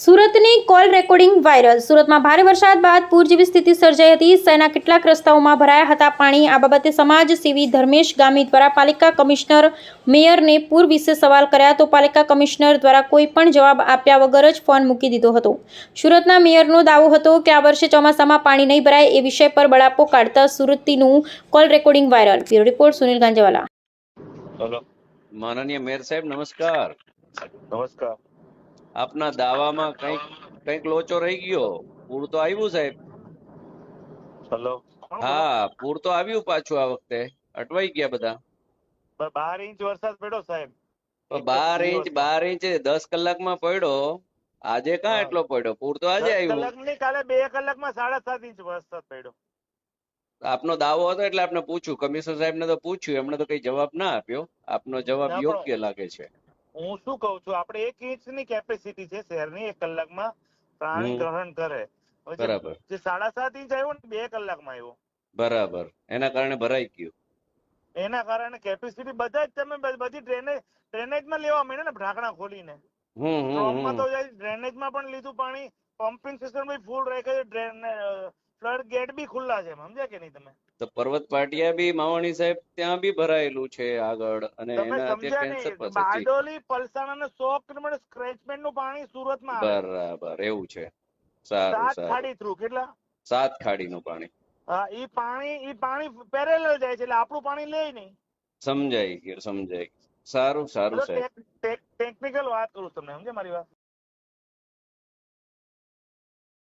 સુરતની call recording viral. સુરતમાં ભારે વરસાદ બાદ પૂર જેવી સ્થિતિ સર્જાઈ હતી. શહેરના કેટલાક રસ્તાઓમાં ભરાયા હતા પાણી. આ બાબતે સમાજ સેવી ધર્મેશ ગામી દ્વારા પાલિકા કમિશનર મેયરને પૂર વિશે સવાલ કર્યા તો પાલિકા કમિશનર દ્વારા કોઈ પણ જવાબ આપ્યા વગર જ ફોન મૂકી દીધો હતો. સુરતના મેયરનો દાવો હતો કે આ વર્ષે ચોમાસામાં પાણી નહીં ભરાય એ વિષય પર બળાપો કાઢતા સુરતીનું call recording viral. Bureau report Sunil Ganjewala. માનનીય મેયર સાહેબ નમસ્કાર. નમસ્કાર. આપના દાવામાં કંઈક કંઈક લોચો રહી ગયો. પૂર તો આવ્યું સાહેબ. હેલો. હા પૂર તો આવ્યું પાછું આ વખતે. અટવાઈ ગયા બધા. બાર ઇંચ વરસાદ પડ્યો સાહેબ. બાર ઇંચ બાર ઇંચ દસ કલાકમાં પડ્યો. આજે કાં એટલો પડ્યો? પૂર તો આજે આવ્યું. કલાક કાલે બે કલાકમાં સાડા સાત ઇંચ વરસાદ પડ્યો. આપનો દાવો હતો એટલે આપને પૂછ્યું. કમિશનર સાહેબને તો પૂછ્યું. એમણે તો કઈ જવાબ ના આપ્યો. આપનો જવાબ યોગ્ય લાગે છે. હું શું કહું છું? આપણે એક ઇંચની કેપેસિટી છે શહેરની એક કલાકમાં પ્રાણી ગ્રહણ કરે. બરાબર. જે સાડા સાત ઇંચ આવ્યો ને બે કલાકમાં આવ્યો. બરાબર. એના કારણે ભરાઈ ગયું. એના કારણે કેપેસિટી બધા જ તમે બધી ડ્રેનેજ ડ્રેનેજમાં લેવા મળે ને ઢાંકણા ખોલીને. હમ હમ તો ડ્રેનેજમાં પણ લીધું પાણી પમ્પિંગ સિસ્ટમ બી ફૂલ રાખે છે ડ્રેન ફ્લડ ગેટ બી ખુલ્લા છે સમજ્યા કે નહીં તમે? તો પર્વત પાટિયા બી માવાણી સાહેબ ત્યાં બી ભરાયેલું છે આગળ અને એના સમજ્યા અત્યારે કેન્સર નહીં બારડોલી પલસાણ અને સો કિલોમીટર સ્ક્રેચમેન્ટનું પાણી સુરતમાં આવે. બરાબર એવું છે. સારું સાત ખાડી થ્રુ કેટલા? સાત ખાડી નું પાણી. હા ઈ પાણી ઈ પાણી પેરેલલ જાય છે એટલે આપણું પાણી લે નહીં. સમજાઈ ગયું સમજાઈ ગયું. સારું સારું સાહેબ. ટેકનિકલ વાત કરું તમને સમજે મારી વાત?